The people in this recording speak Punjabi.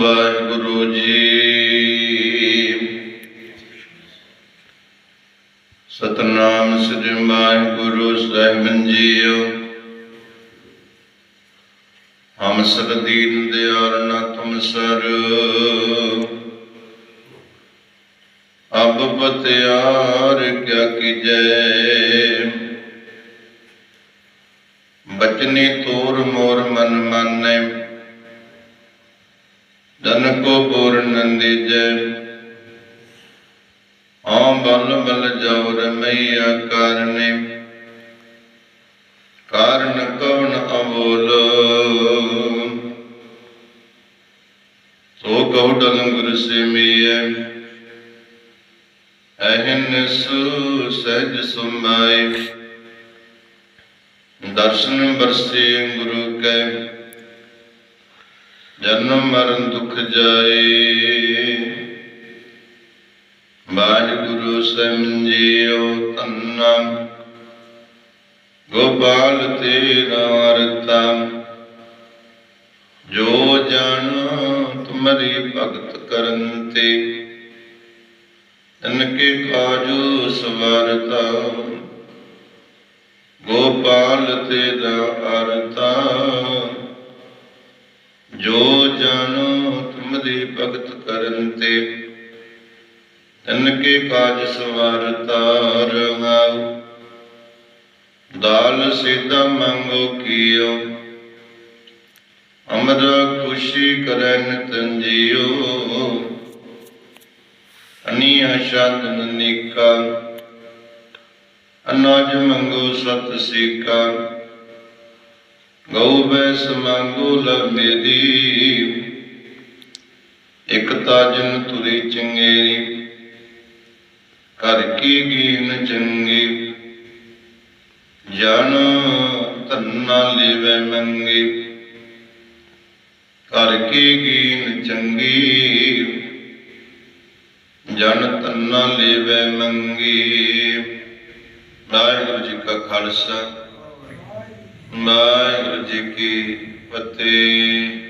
ਵਾਹਿਗੁਰੂ ਜੀ। ਸਤਨਾਮ ਸ੍ਰੀ ਵਾਹਿਗੁਰੂ ਸਾਹਿਬ ਜੀਓ। ਹਮ ਸਭ ਦੀਨ ਦਿਆਲ ਨਾ ਤੁਮ ਸਰ ਅਬ ਬਤਿਆਰ ਕਿਆ ਕੀਜੈ। ਬਚਨੀ ਤੋਰ ਮੋਰ ਮਨ ਮਾਨੈ। ਜਨ ਕੋ ਬੋਰ ਨੰਦੀਜੈ ਆਮ ਬਲ ਬਲ ਜਾਉ ਰਮਈਆ ਕਾਰਨੇ ਕਾਰਨ ਕਵਨ ਅਮੋਲ ਸੋ ਕਉ ਡਲੰ ਗੁਰ ਸਿਮੀਐ। ਅਹਿਨ ਸੂ ਸਹਿਜ ਸੁਮਾਈ ਦਰਸ਼ਨ ਬਰਸੇ ਗੁਰੂ ਕੈ। ਜਨਮ ਮਰਨ ਦੁਖ ਜਾਏ। ਵਾਹਿਗੁਰੂ ਸਮਝਿਓ ਤੰਨਾ ਗੋਪਾਲ ਤੇਰਾ ਅਰਤਾ ਜੋ ਜਨ ਤੁਮਰੀ ਭਗਤ ਕਰਨ ਤੇ। ਤਨ ਕਾਜੂ ਸਵਾਰਤਾ। ਗੋਪਾਲ ਤੇਰਾ ਅਰਤਾ। ਜੋ ਜਨ ਤੁਮਰੀ ਭਗਤ ਕਰਨ ਤੇ, ਤਨ ਕੇ ਕਾਜ ਸਵਾਰਤਾ ਰਹਾਉ ਦਾਲ ਸਿਧਾ ਮੰਗੋ ਕੀਓ, ਅਮਰ ਖੁਸ਼ੀ ਕਰਨ ਤੰਜੀਓ ਅਨੀਆ ਸ਼ਬਦ ਨਨਿਕਾ, ਅਨਾਜ ਮੰਗੋ ਸਤ ਸੀਕਾ। ਗਉ ਬੈਸ ਮੰਗੋ ਲਬੇਦੀ ਇਕ ਤਾਜਨ ਤੁਰੀ ਚੰਗੇਰੀ ਕਰ ਕੀ ਗੀਨ ਚੰਗੀ। ਜਨ ਧੰਨਾ ਲੇਵੇ ਮੰਗੀ ਕਰ ਕੀ ਗੀਨ ਚੰਗੀ। ਜਨ ਧੰਨਾ ਲੇਵੇ ਮੰਗੀ। ਵਾਹਿਗੁਰੂ ਜੀ ਕਾ ਖਾਲਸਾ। ਵਾਹਿਗੁਰੂ ਜੀ ਕੀ ਫਤਿਹ।